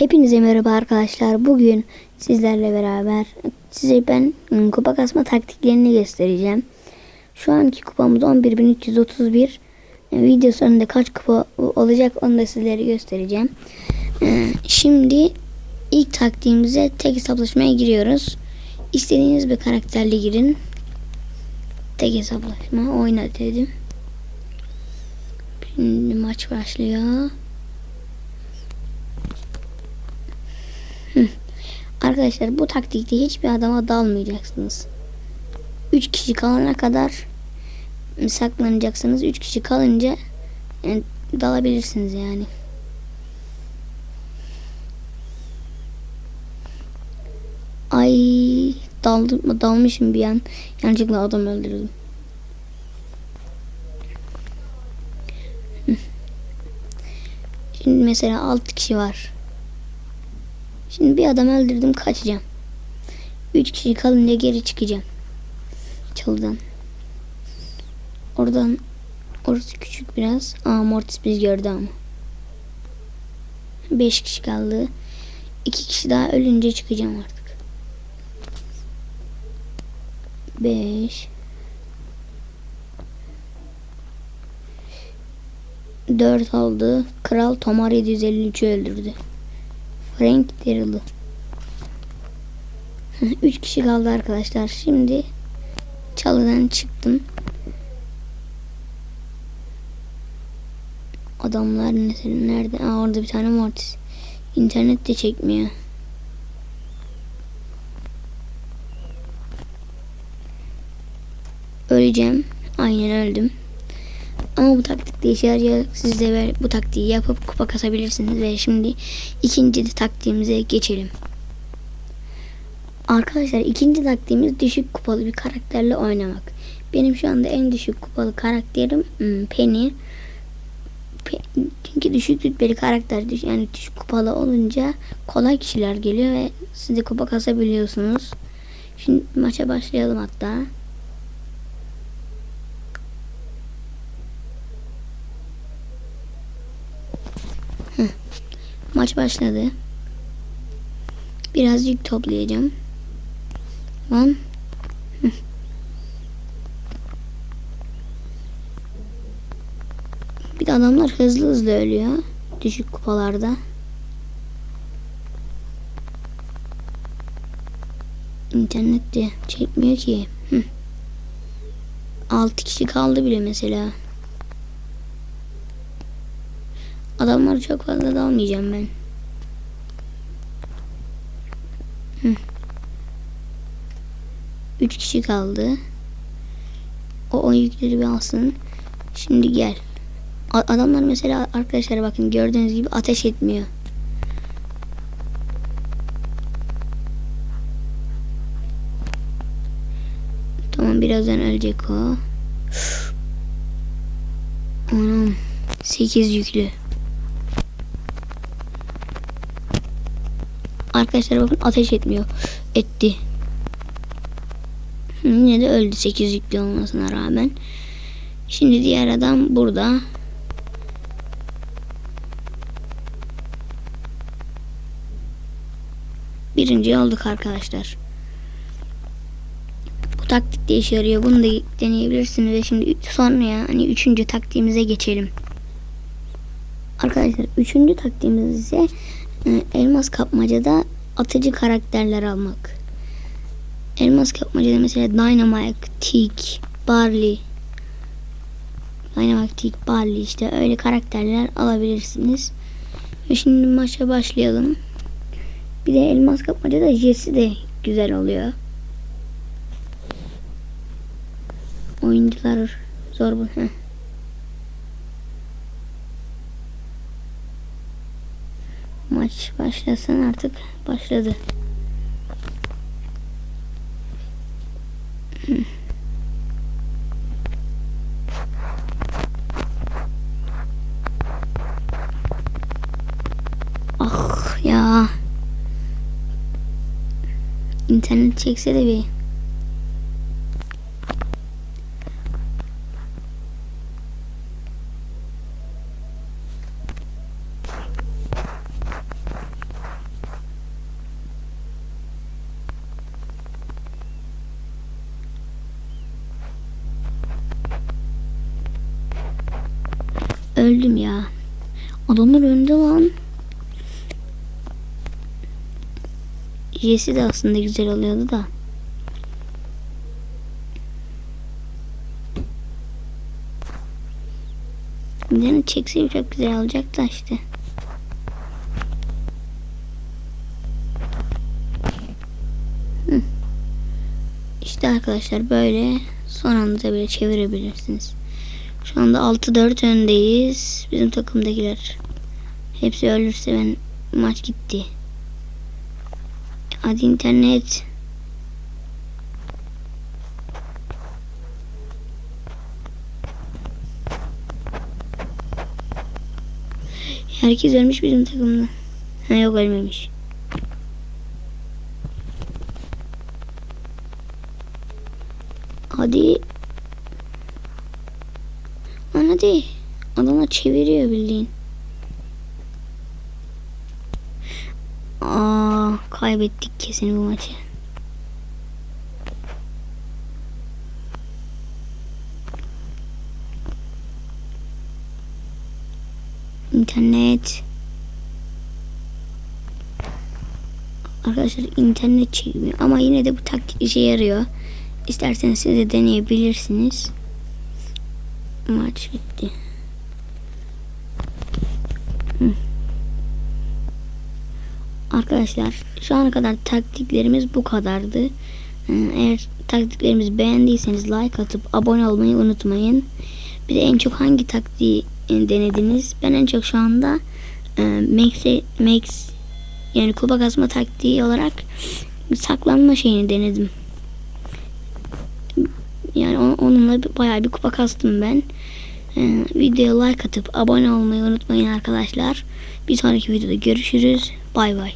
Hepinize merhaba arkadaşlar. Bugün sizlerle beraber size ben ım, kupa kasma taktiklerini göstereceğim. Şu anki kupamız 11.331. E, Video sonunda kaç kupa olacak onu da sizlere göstereceğim. E, Şimdi ilk taktiğimize tek hesaplaşmaya giriyoruz. İstediğiniz bir karakterle girin. Tek hesaplaşma oyna dedim. Şimdi maç başlıyor. Arkadaşlar bu taktikte hiçbir adama dalmayacaksınız. 3 kişi kalana kadar saklanacaksınız. 3 kişi kalınca yani dalabilirsiniz yani. Ay daldım dalmışım bir an. Yanlışlıkla adam öldürdüm. Şimdi mesela 6 kişi var. Şimdi bir adam öldürdüm kaçacağım. 3 kişi kalınca geri çıkacağım. Çalıdan. Oradan orası küçük biraz. Aa Mortis biz gördü ama. 5 kişi kaldı. 2 kişi daha ölünce çıkacağım artık. 5 4 oldu. Kral Tomar 753'ü öldürdü. Frank Daryl'ı. 3 kişi kaldı arkadaşlar. Şimdi çalıdan çıktım. Adamlar ne- nerede? Aa, orada bir tane Mortis. İnternet de çekmiyor. Öleceğim. Aynen öldüm. Ama bu taktik de işe yarıyor. Siz de bu taktiği yapıp kupa kasabilirsiniz. Ve şimdi ikinci taktiğimize geçelim. Arkadaşlar ikinci taktiğimiz düşük kupalı bir karakterle oynamak. Benim şu anda en düşük kupalı karakterim hmm, Penny. Pe- Çünkü düşük rütbeli karakter yani düşük kupalı olunca kolay kişiler geliyor ve siz de kupa kasabiliyorsunuz. Şimdi maça başlayalım hatta. Maç başladı. Biraz yük toplayacağım. Lan. Bir de adamlar hızlı hızlı ölüyor. Düşük kupalarda. İnternet de çekmiyor ki. Hı. 6 kişi kaldı bile mesela. Adamları çok fazla dalmayacağım ben. 3 kişi kaldı. O 10 yükleri bir alsın. Şimdi gel. Adamlar mesela arkadaşlar bakın gördüğünüz gibi ateş etmiyor. Tamam birazdan ölecek o. Üf. Anam. 8 yüklü. Arkadaşlar bakın ateş etmiyor. Etti. Yine de öldü 8 yüklü olmasına rağmen. Şimdi diğer adam burada. Birinci olduk arkadaşlar. Bu taktik de işe yarıyor. Bunu da deneyebilirsiniz. Ve şimdi sonra ya hani üçüncü taktiğimize geçelim. Arkadaşlar üçüncü taktiğimiz ise e, elmas kapmacada atıcı karakterler almak. Elmas kapmacada mesela Dynamite, Tick, Barley, Dynamite, Tick, Barley işte öyle karakterler alabilirsiniz. Ve şimdi maça başlayalım. Bir de elmas kapmacada Jesse de güzel oluyor. Oyuncular zor bu. Heh. Maç başlasın artık başladı. İnternet çekse de bir. Öldüm ya. Adamlar önde lan. Jesse de aslında güzel oluyordu da. Yani çekseyim çok güzel olacak da işte. İşte arkadaşlar böyle son anda bile çevirebilirsiniz. Şu anda 6-4 öndeyiz. Bizim takımdakiler hepsi ölürse ben maç gitti. Hadi internet. Herkes ölmüş bizim takımda. Ha yok ölmemiş. Hadi. Lan hadi. Adamlar çeviriyor bildiğin. Aa, kaybettik kesin bu maçı. İnternet. Arkadaşlar internet çekmiyor ama yine de bu taktik işe yarıyor. İsterseniz siz de deneyebilirsiniz. Maç bitti. Hı. Arkadaşlar şu ana kadar taktiklerimiz bu kadardı. Ee, Eğer taktiklerimizi beğendiyseniz like atıp abone olmayı unutmayın. Bir de en çok hangi taktiği e, denediniz? Ben en çok şu anda e, Max'e Max yani kupa kasma taktiği olarak saklanma şeyini denedim. Yani on- onunla bayağı bir kupa kastım ben. Ee, videoya like atıp abone olmayı unutmayın arkadaşlar. Bir sonraki videoda görüşürüz. Bay bay.